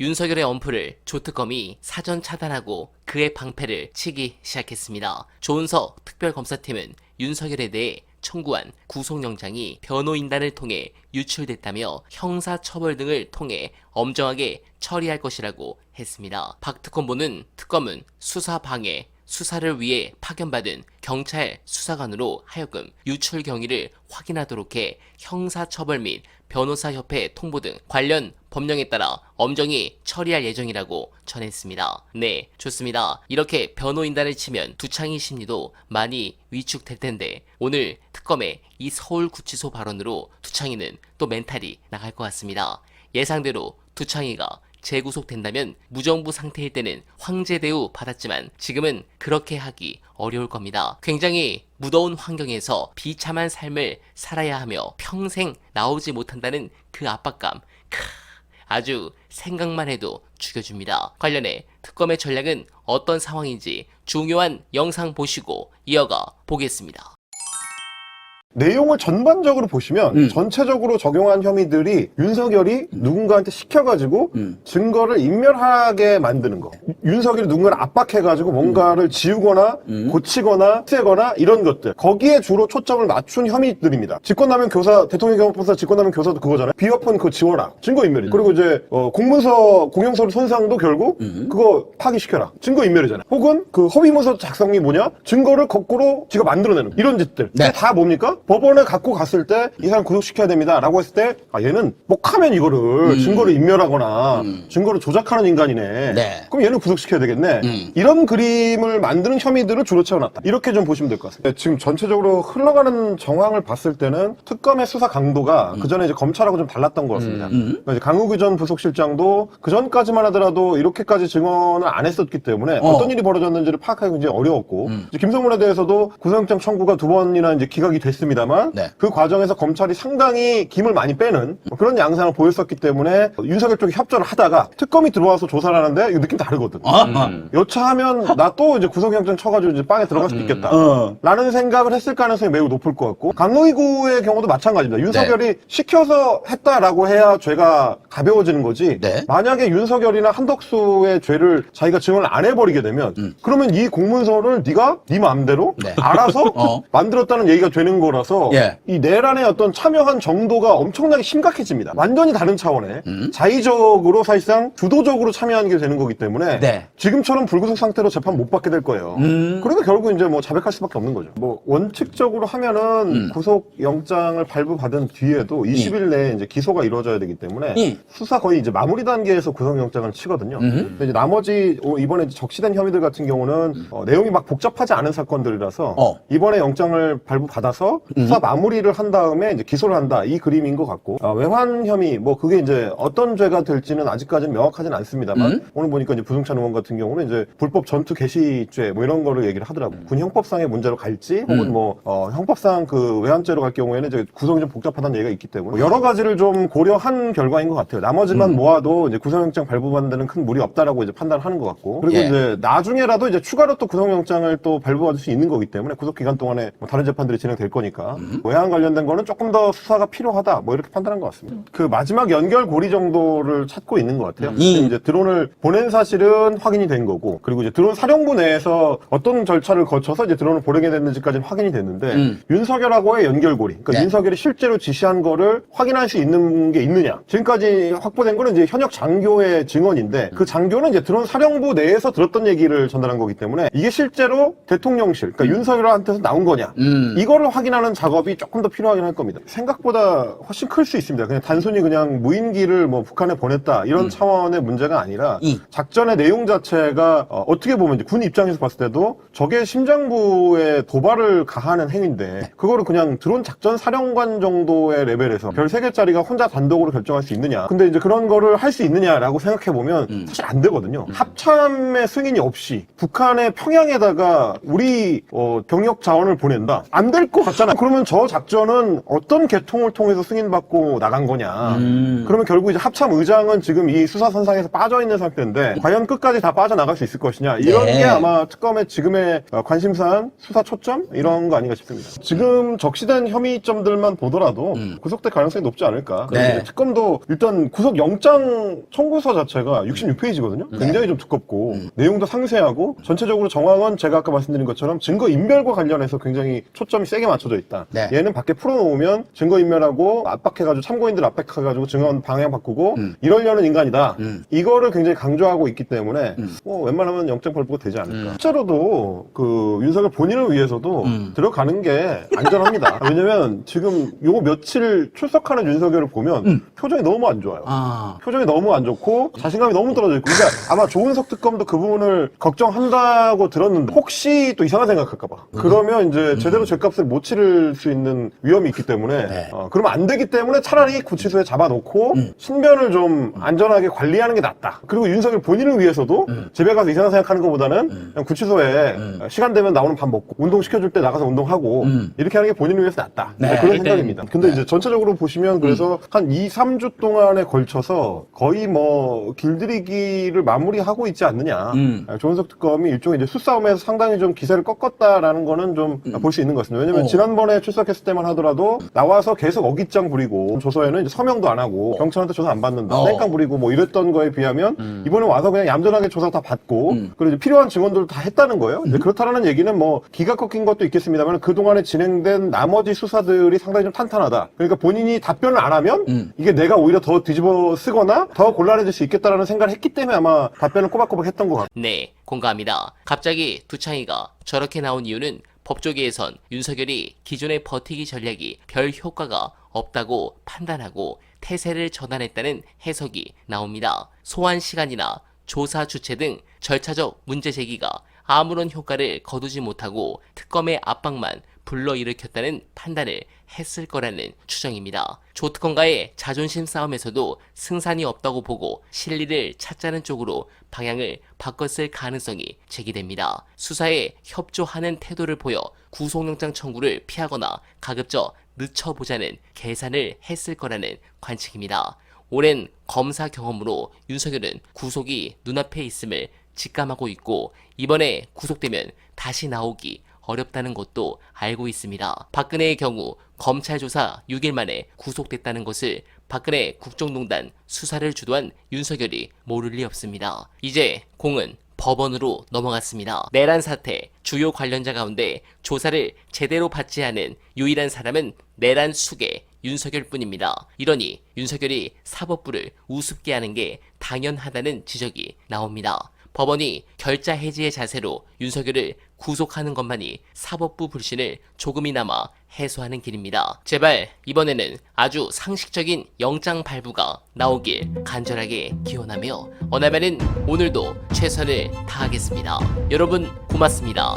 윤석열의 엄프를 조특검이 사전 차단하고 그의 방패를 치기 시작했습니다. 조은석 특별검사팀은 윤석열에 대해 청구한 구속영장이 변호인단을 통해 유출됐다며 형사처벌 등을 통해 엄정하게 처리할 것이라고 했습니다. 박 특검보는 특검은 수사 방해, 수사를 위해 파견받은 경찰 수사관으로 하여금 유출 경위를 확인하도록 해 형사처벌 및 변호사협회 통보 등 관련 법령에 따라 엄정히 처리할 예정이라고 전했습니다. 네, 좋습니다. 이렇게 변호인단을 치면 두창희 심리도 많이 위축될 텐데 오늘 특검의 이 서울구치소 발언으로 두창희는 또 멘탈이 나갈 것 같습니다. 예상대로 두창희가 재구속된다면 무정부 상태일 때는 황제 대우 받았지만 지금은 그렇게 하기 어려울 겁니다. 굉장히 무더운 환경에서 비참한 삶을 살아야 하며 평생 나오지 못한다는 그 압박감. 크, 아주 생각만 해도 죽여줍니다. 관련해 특검의 전략은 어떤 상황인지 중요한 영상 보시고 이어가 보겠습니다. 내용을 전반적으로 보시면 음. 전체적으로 적용한 혐의들이 윤석열이 누군가한테 시켜가지고 음. 증거를 인멸하게 만드는 거. 윤석열이 누군가를 압박해가지고 뭔가를 지우거나 음. 고치거나 세거나 이런 것들. 거기에 주로 초점을 맞춘 혐의들입니다. 직권남용 교사, 대통령 경호법사 직권남용 교사도 그거잖아요. 비어폰 그거 지워라. 음. 증거인멸이. 그리고 이제 어, 공문서, 공용서류 손상도 결국 음. 그거 파기시켜라. 증거인멸이잖아요. 혹은 그 허위문서 작성이 뭐냐? 증거를 거꾸로 지가 만들어내는 거. 이런 짓들. 네. 다 뭡니까? 법원에 갖고 갔을 때 이 사람 구속시켜야 됩니다. 라고 했을 때, 아, 얘는 목하면 이거를 증거를 인멸하거나 증거를 조작하는 인간이네. 음. 네. 그럼 얘는 구속 시켜야 되겠네. 음. 이런 그림을 만드는 혐의들을 주로 채워놨다. 이렇게 좀 보시면 될 것 같습니다. 네, 지금 전체적으로 흘러가는 정황을 봤을 때는 특검의 수사 강도가 그 전에 이제 검찰하고 좀 달랐던 것 같습니다. 음. 그러니까 이제 강욱이 전 부속실장도 그 전까지만 하더라도 이렇게까지 증언을 안 했었기 때문에 어. 어. 떤 일이 벌어졌는지를 파악하기 굉장히 어려웠고 음. 이제 김성문에 대해서도 구속영장 청구가 두 번이나 이제 기각이 됐습니다만 네. 그 과정에서 검찰이 상당히 김을 많이 빼는 뭐 그런 양상을 보였었기 때문에 윤석열 쪽이 협조를 하다가 특검이 들어와서 조사를 하는데 이거 느낌 다르거든. 아, 여차하면 나 또 이제 구속영장 쳐가지고 이제 빵에 들어갈 수도 있겠다. 어. 라는 생각을 했을 가능성이 매우 높을 것 같고 강의구의 경우도 마찬가지입니다. 윤석열이 시켜서 했다라고 해야 죄가 가벼워지는 거지. 네. 만약에 윤석열이나 한덕수의 죄를 자기가 증언을 안 해버리게 되면 그러면 이 공문서를 네가 네 마음대로 네. 알아서 어. 만들었다는 얘기가 되는 거라서 예. 이 내란의 어떤 참여한 정도가 엄청나게 심각해집니다. 완전히 다른 차원의 자의적으로 사실상 주도적으로 참여하는 게 되는 거기 때문에 네. 지금처럼 불구속 상태로 재판 못 받게 될 거예요. 음. 그러니까 결국 이제 뭐 자백할 수밖에 없는 거죠. 뭐 원칙적으로 하면은 음. 구속 영장을 발부받은 뒤에도 20일 내에 이제 기소가 이루어져야 되기 때문에 음. 수사 거의 이제 마무리 단계에서 구속 영장을 치거든요. 음. 근데 이제 나머지 어, 이번에 이제 적시된 혐의들 같은 경우는 어, 내용이 막 복잡하지 않은 사건들이라서 어. 이번에 영장을 발부받아서 수사 마무리를 한 다음에 이제 기소를 한다 이 그림인 것 같고 아, 외환 혐의 뭐 그게 이제 어떤 죄가 될지는 아직까지는 명확하지는 않습니다만 음. 오늘 보니까 이제 부승 찬 의원 같은 경우는 이제 불법 전투 개시죄 뭐 이런 거를 얘기를 하더라고. 군 형법상의 문제로 갈지 혹은 음. 뭐 어, 형법상 그 외환죄로 갈 경우에는 이제 구성이 좀 복잡하다는 얘기가 있기 때문에 뭐 여러 가지를 좀 고려한 결과인 것 같아요. 나머지만 음. 모아도 이제 구속영장 발부받는 데는 큰 무리 없다라고 이제 판단을 하는 것 같고 그리고 예. 이제 나중에라도 이제 추가로 또 구속영장을 또 발부받을 수 있는 거기 때문에 구속 기간 동안에 뭐 다른 재판들이 진행될 거니까 음. 외환 관련된 거는 조금 더 수사가 필요하다 뭐 이렇게 판단한 것 같습니다. 그 마지막 연결 고리 정도를 찾고 있는 것 같아요. 음. 이제 드론을 보낸 사실은 확인이 된 거고 그리고 이제 드론 사령부 내에서 어떤 절차를 거쳐서 이제 드론을 보내게 됐는지까지 는 확인이 됐는데 음. 윤석열하고의 연결고리 그러니까 네. 윤석열이 실제로 지시한 거를 확인할 수 있는 게 있느냐 지금까지 확보된 거는 이제 현역 장교의 증언인데 그 장교는 이제 드론 사령부 내에서 들었던 얘기를 전달한 거기 때문에 이게 실제로 대통령실 그러니까 윤석열한테서 나온 거냐 음. 이거를 확인하는 작업이 조금 더 필요하긴 할 겁니다. 생각보다 훨씬 클 수 있습니다. 그냥 단순히 그냥 무인기를 뭐 북한에 보냈다 이런 차원의 문제가 아니라 이. 작전의 내용 자체가 어, 떻게 보면 이제 군 입장에서 봤을 때도 적의 심장부에 도발을 가하는 행위인데 그거를 그냥 드론 작전 사령관 정도의 레벨에서 별세 개짜리가 혼자 단독으로 결정할 수 있느냐. 근데 이제 그런 거를 할 수 있느냐라고 생각해 보면 사실 안 되거든요. 합참의 승인이 없이 북한의 평양에다가 우리 어, 병력 자원을 보낸다. 안 될 것 같잖아요. 그러면 저 작전은 어떤 계통을 통해서 승인받고 나간 거냐. 음. 그러면 결국 이제 합참 의장은 지금 이 수사 선상에서 빠져 있는 상태인데 과연 끝 까지 수사까지 다 빠져나갈 수 있을 것이냐 이런 네. 게 아마 특검의 지금의 어, 관심사한 수사 초점 이런 거 아닌가 싶습니다. 지금 적시된 혐의점들만 보더라도 구속될 가능성이 높지 않을까. 음. 네. 특검도 일단 구속 영장 청구서 자체가 66페이지거든요. 네. 굉장히 좀 두껍고 음. 내용도 상세하고 전체적으로 정황은 제가 아까 말씀드린 것처럼 증거 인멸과 관련해서 굉장히 초점이 세게 맞춰져 있다. 네. 얘는 밖에 풀어놓으면 증거 인멸하고 압박해가지고 참고인들 압박해가지고 증언 방향 바꾸고 음. 이러려는 인간이다. 음. 이거를 굉장히 강조하고 있기 때문에 음. 뭐 웬만하면 영장 발부가 되지 않을까. 실제로도 그 윤석열 본인을 위해서도 음. 들어가는 게 안전합니다. 왜냐면 지금 요 며칠 출석하는 윤석열을 보면 음. 표정이 너무 안 좋아요. 아. 표정이 너무 안 좋고 자신감이 너무 떨어져 있고 그러니까 아마 조은석 특검도 그 부분을 걱정한다고 들었는데 혹시 또 이상한 생각할까 봐 그러면 이제 제대로 죄값을 못 치를 수 있는 위험이 있기 때문에 음. 네. 어, 그러면 안 되기 때문에 차라리 구치소에 잡아놓고 음. 신변을 좀 안전하게 관리하는 게 낫다 그리고 윤석열 본인을 위해서 도 음. 집에 가서 이상한 생각하는 것보다는 그냥 구치소에 음. 시간 되면 나오는 밥 먹고 운동 시켜줄 때 나가서 운동하고 음. 이렇게 하는 게 본인을 위해서 낫다 네. 그런 일단- 생각입니다 근데 이제 전체적으로 보시면 그래서 한 2, 3주 동안에 걸쳐서 거의 뭐 길들이기를 마무리하고 있지 않느냐. 음. 아, 조은석 특검이 일종의 이제 수싸움에서 상당히 좀 기세를 꺾었다라는 거는 좀 볼 수 있는 것 같습니다. 왜냐면 어. 지난번에 출석했을 때만 하더라도 나와서 계속 어깃장 부리고 조서에는 이제 서명도 안 하고 경찰한테 조사 안 받는다. 어. 땡깡 부리고 뭐 이랬던 거에 비하면 이번에 와서 그냥 얌전하게 조사 다 받고 음. 그리고 이제 필요한 증언들을 다 했다는 거예요. 이제 그렇다라는 얘기는 뭐 기가 꺾인 것도 있겠습니다만 그 동안에 진행된 나머지 수사들이 상당히 좀 탄탄하다. 그러니까 본인이 답변을 안 하면 음. 이게 내가 오히려 더 뒤집어 쓰거나 더 곤란해질 수 있겠다라는 생각을 했기 때문에 아마 답변을 꼬박꼬박 했던 것 같아요. 네, 공감합니다. 갑자기 두창이가 저렇게 나온 이유는 법조계에선 윤석열이 기존의 버티기 전략이 별 효과가 없다고 판단하고 태세를 전환했다는 해석이 나옵니다. 소환 시간이나 조사 주체 등 절차적 문제 제기가 아무런 효과를 거두지 못하고 특검의 압박만 불러일으켰다는 판단을 했을 거라는 추정입니다. 조특검과의 자존심 싸움에서도 승산이 없다고 보고 실리를 찾자는 쪽으로 방향을 바꿨을 가능성이 제기됩니다. 수사에 협조하는 태도를 보여 구속영장 청구를 피하거나 가급적 늦춰보자는 계산을 했을 거라는 관측입니다. 오랜 검사 경험으로 윤석열은 구속이 눈앞에 있음을 직감하고 있고 이번에 구속되면 다시 나오기 어렵다는 것도 알고 있습니다. 박근혜의 경우 검찰 조사 6일 만에 구속됐다는 것을 박근혜 국정농단 수사를 주도한 윤석열이 모를 리 없습니다. 이제 공은 법원으로 넘어갔습니다. 내란 사태 주요 관련자 가운데 조사를 제대로 받지 않은 유일한 사람은 내란 수계 윤석열 뿐입니다. 이러니 윤석열이 사법부를 우습게 하는 게 당연하다는 지적이 나옵니다. 법원이 결자 해지의 자세로 윤석열을 구속하는 것만이 사법부 불신을 조금이나마 해소하는 길입니다. 제발 이번에는 아주 상식적인 영장 발부가 나오길 간절하게 기원하며 어나면은 오늘도 최선을 다하겠습니다. 여러분 고맙습니다.